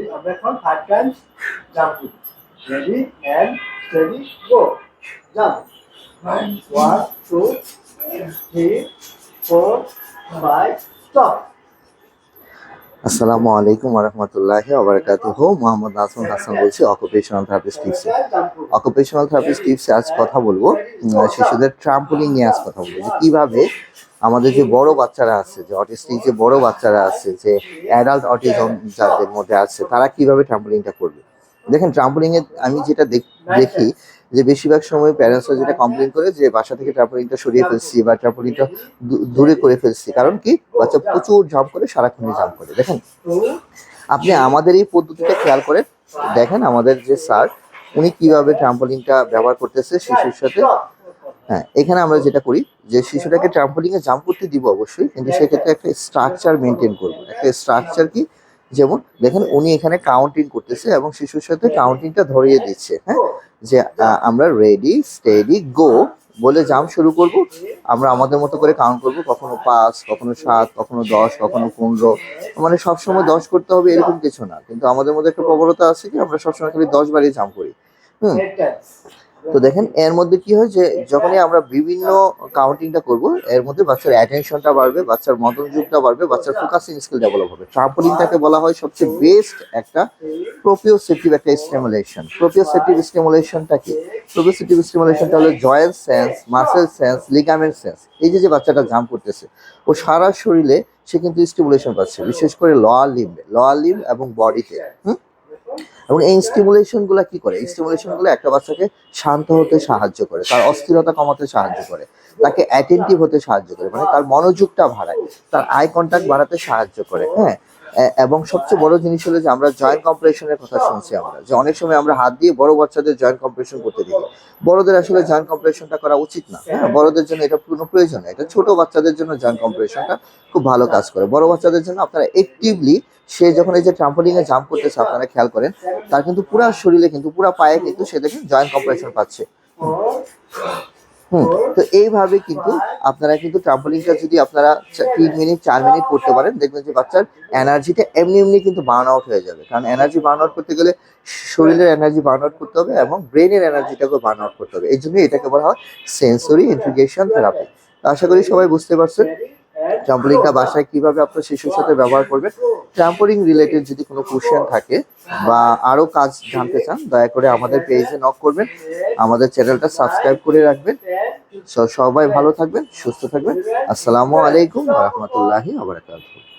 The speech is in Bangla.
এখন times jump ready and steady go jump one two three four five stop আসসালামু আলাইকুম রহমতুল্লাহি ওবরাকাতুহ। মোহাম্মদ নাসুম হাসান বলছি অকুপেশনাল থেরাপিস্ট টিপসে অকুপেশনাল থেরাপিস্ট টিপসে আজ কথা বলব। শিশুদের ট্রাম্পোলিং নিয়ে আজ কথা বলব যে কীভাবে আমাদের যে বড় বাচ্চারা আছে, যে অটিস্টিক যে বড় বাচ্চারা আছে, যে অ্যাডাল্ট অটিজম যাদের মধ্যে আছে, তারা কীভাবে ট্রাম্পোলিংটা করবে? দেখেন ট্রাম্পোলিং এ আমি যেটা দেখ- যে বেশিরভাগ সময় প্যারেন্টসরা যেটা কমপ্লেন করে যে বাসা থেকে ট্রাম্পোলিংটা সরিয়ে ফেলছি বা ট্রাম্পোলিংটা দূরে করে ফেলছি। কারণ কি? বাচ্চা প্রচুর জাম্প করে, সারাক্ষণই জাম্প করে। দেখেন, আপনি আমাদের এই পদ্ধতিটা খেয়াল করেন। দেখেন, আমাদের যে স্যার, উনি কীভাবে ট্রাম্পোলিনটা ব্যবহার করতেছে শিশুর সাথে। হ্যাঁ এখানে আমরা যেটা করি যে শিশুটাকে ট্রাম্পোলিনে জাম্প করতে দিব অবশ্যই কিন্তু সেক্ষেত্রে একটা স্ট্রাকচার মেনটেন করব একটা স্ট্রাকচার কি? যেমন দেখেন উনি এখানে কাউন্টিং করতেছে এবং শিশুর সাথে কাউন্টিংটা ধরিয়ে দিচ্ছে হ্যাঁ? যে আমরা রেডি স্টেডি গো বলে জাম্প শুরু করব। আমরা আমাদের মতো করে কাউন্ট করব কখনো পাঁচ কখনো সাত কখনো দশ কখনো পনেরো মানে সবসময় দশ করতে হবে এরকম কিছু না। কিন্তু আমাদের মধ্যে একটা প্রবণতা আছে কি আমরা সবসময় খালি দশ বারই জাম্প করি। হুম? তো দেখেন, এর মধ্যে কি হয় যে যখনই আমরা বিভিন্ন কাউন্টিংটা করব, এর মধ্যে বাচ্চার অ্যাটেনশনটা বাড়বে, বাচ্চার মনোযোগটা বাড়বে, বাচ্চার ফোকাসিং স্কিল ডেভেলপ হবে। ট্রাম্পোলিনটাকে বলা হয় সবচেয়ে বেস্ট একটা প্রোপিওসেপটিভ একটা স্টিমুলেশন প্রোপিওসেপটিভ স্টিমুলেশনটা কি? প্রোপিওসেপটিভ স্টিমুলেশনটা হলো joint sense muscle sense ligament sense এই যে যে বাচ্চাটা জাম্প করতেছে, ও সারা শরীরে সে কিন্তু স্টিমুলেশন পাচ্ছে, বিশেষ করে লোয়ার লিম্বে লোয়ার লিম্ব এবং বডিতে হুম? এবং এই স্টিমুলেশনগুলা কি করে? স্টিমুলেশনগুলো একটা বাচ্চাকে শান্ত হতে সাহায্য করে, তার অস্থিরতা কমাতে সাহায্য করে, তাকে অ্যাটেন্টিভ হতে সাহায্য করে মানে তার মনোযোগটা বাড়ায়, তার আই কন্ট্যাক্ট বাড়াতে সাহায্য করে হ্যাঁ? এবং সবচেয়ে বড় জিনিস হলো যে আমরা জয়েন্ট কম্প্রেশনের কথা শুনছি আমরা। যে অনেক সময় আমরা হাত দিয়ে বড় বাচ্চাদের জয়েন্ট কম্প্রেশন করতে দেখি। বড়দের আসলে জয়েন্ট কম্প্রেশনটা করা উচিত না। হ্যাঁ বড়দের জন্য এটা কোনো প্রয়োজন না। এটা ছোট বাচ্চাদের জন্য জয়েন্ট কম্প্রেশনটা খুব ভালো কাজ করে। বড় বাচ্চাদের জন্য আপনারা একটিভলি সে যখন এই যে ট্রাম্পোলিং এ জাম্প করতেছে, আপনারা খেয়াল করেন, তার কিন্তু পুরা শরীরে কিন্তু, পুরা পায়ে কিন্তু সে দেখেন জয়েন্ট কম্প্রেশন পাচ্ছে। হুম, তো এইভাবে কিন্তু আপনারা কিন্তু ট্রাম্পোলিংটা যদি আপনারা তিন মিনিট চার মিনিট করতে পারেন, দেখবেন যে বাচ্চার এনার্জিটা এমনি এমনি কিন্তু বার্ন আউট হয়ে যাবে। কারণ এনার্জি বার্ন আউট করতে গেলে শরীরের এনার্জি বার্ন আউট করতে হবে এবং ব্রেনের এনার্জিটাকে বার্ন আউট করতে হবে। এই জন্য এটাকে বলা হয় সেন্সরি ইন্টিগ্রেশন থেরাপি আশা করি সবাই বুঝতে পারছেন। ট্রাম্পোলিংটা বাসায় কীভাবে আপনার শিশুর সাথে ব্যবহার করবেন? ট্রাম্পলিং রিলেটেড যদি কোনো কোশ্চেন থাকে বা আরও কাজ জানতে চান, দয়া করে আমাদের পেজে নক করবেন। আমাদের চ্যানেলটা সাবস্ক্রাইব করে রাখবেন। সবাই ভালো থাকবেন, সুস্থ থাকবেন। আসসালামু আলাইকুম রহমতুল্লাহি আবরাকাতুহ